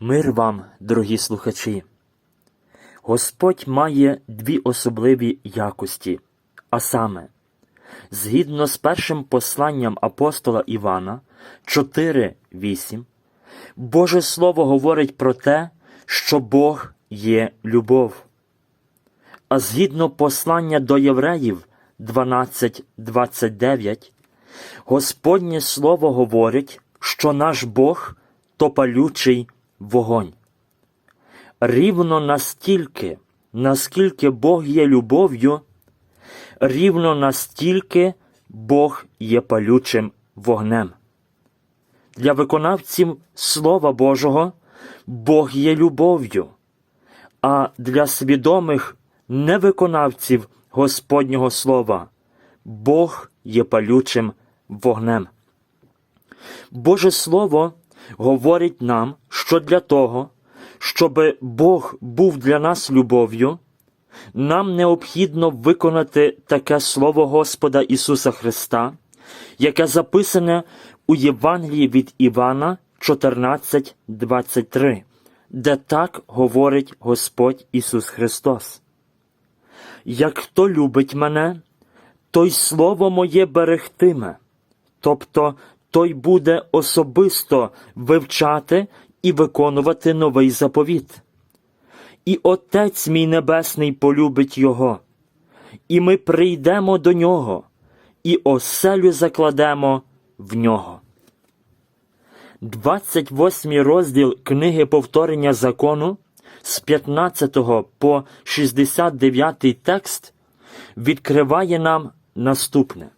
Мир вам, дорогі слухачі. Господь має дві особливі якості, а саме, згідно з першим посланням апостола Івана 4.8, Боже Слово говорить про те, що Бог є любов. А згідно послання до євреїв 12.29, Господнє Слово говорить, що наш Бог то палючий вогонь. Рівно настільки, наскільки Бог є любов'ю, рівно настільки Бог є палючим вогнем. Для виконавців Слова Божого Бог є любов'ю, а для свідомих невиконавців Господнього Слова Бог є палючим вогнем. Боже Слово говорить нам, що для того, щоб Бог був для нас любов'ю, нам необхідно виконати таке Слово Господа Ісуса Христа, яке записане у Євангелії від Івана 14.23, де так говорить Господь Ісус Христос. Як хто любить мене, той слово моє берегтиме, тобто той буде особисто вивчати і виконувати новий заповіт. І Отець мій Небесний полюбить Його, і ми прийдемо до нього, і оселю закладемо в нього. 28 розділ книги повторення закону з 15 по 69 текст відкриває нам наступне.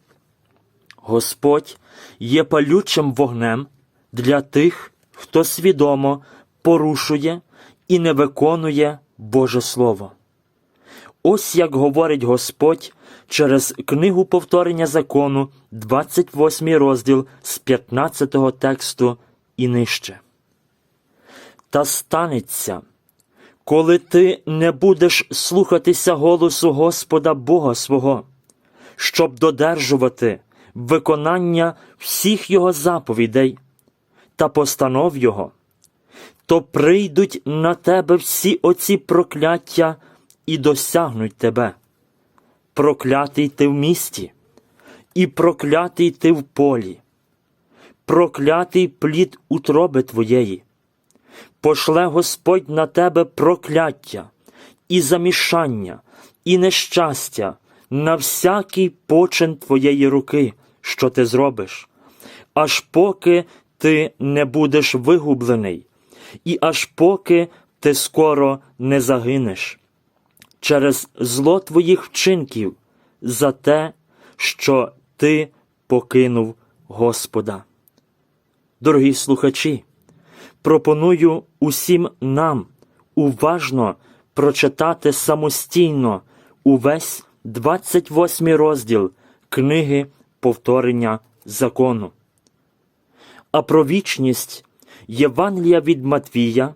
Господь є палючим вогнем для тих, хто свідомо порушує і не виконує Боже Слово. Ось як говорить Господь через книгу повторення закону, 28 розділ з 15 тексту і нижче. Та станеться, коли ти не будеш слухатися голосу Господа Бога свого, щоб додержувати виконання всіх Його заповідей та постанов Його, то прийдуть на тебе всі оці прокляття і досягнуть тебе. Проклятий ти в місті, і проклятий ти в полі, проклятий плід утроби твоєї. Пошле Господь на тебе прокляття, і замішання, і нещастя на всякий почин твоєї руки, що ти зробиш, аж поки ти не будеш вигублений, і аж поки ти скоро не загинеш через зло твоїх вчинків за те, що ти покинув Господа. Дорогі слухачі, пропоную усім нам уважно прочитати самостійно увесь 28 розділ книги повторення закону. А про вічність Євангелія від Матвія,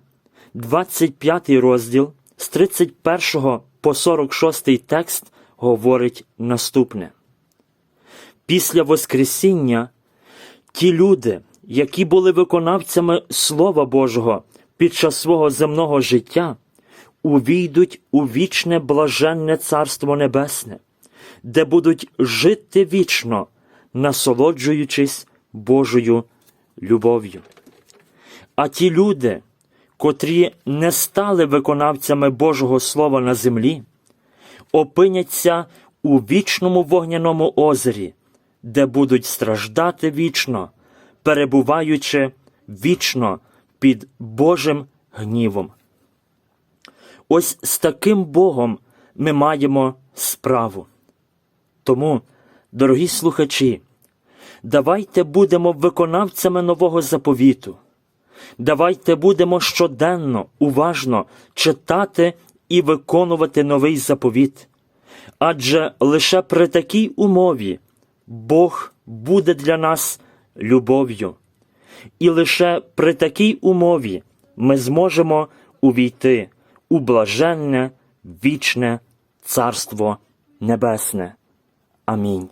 25 розділ з 31 по 46 текст говорить наступне. Після Воскресіння ті люди, які були виконавцями Слова Божого під час свого земного життя, увійдуть у вічне блаженне Царство Небесне, де будуть жити вічно, насолоджуючись Божою любов'ю. А ті люди, котрі не стали виконавцями Божого Слова на землі, опиняться у вічному вогняному озері, де будуть страждати вічно, перебуваючи вічно під Божим гнівом. Ось з таким Богом ми маємо справу. Тому, дорогі слухачі, давайте будемо виконавцями нового заповіту. Давайте будемо щоденно, уважно читати і виконувати новий заповіт. Адже лише при такій умові Бог буде для нас любов'ю. І лише при такій умові ми зможемо увійти у блаженне, вічне Царство Небесне. Амінь.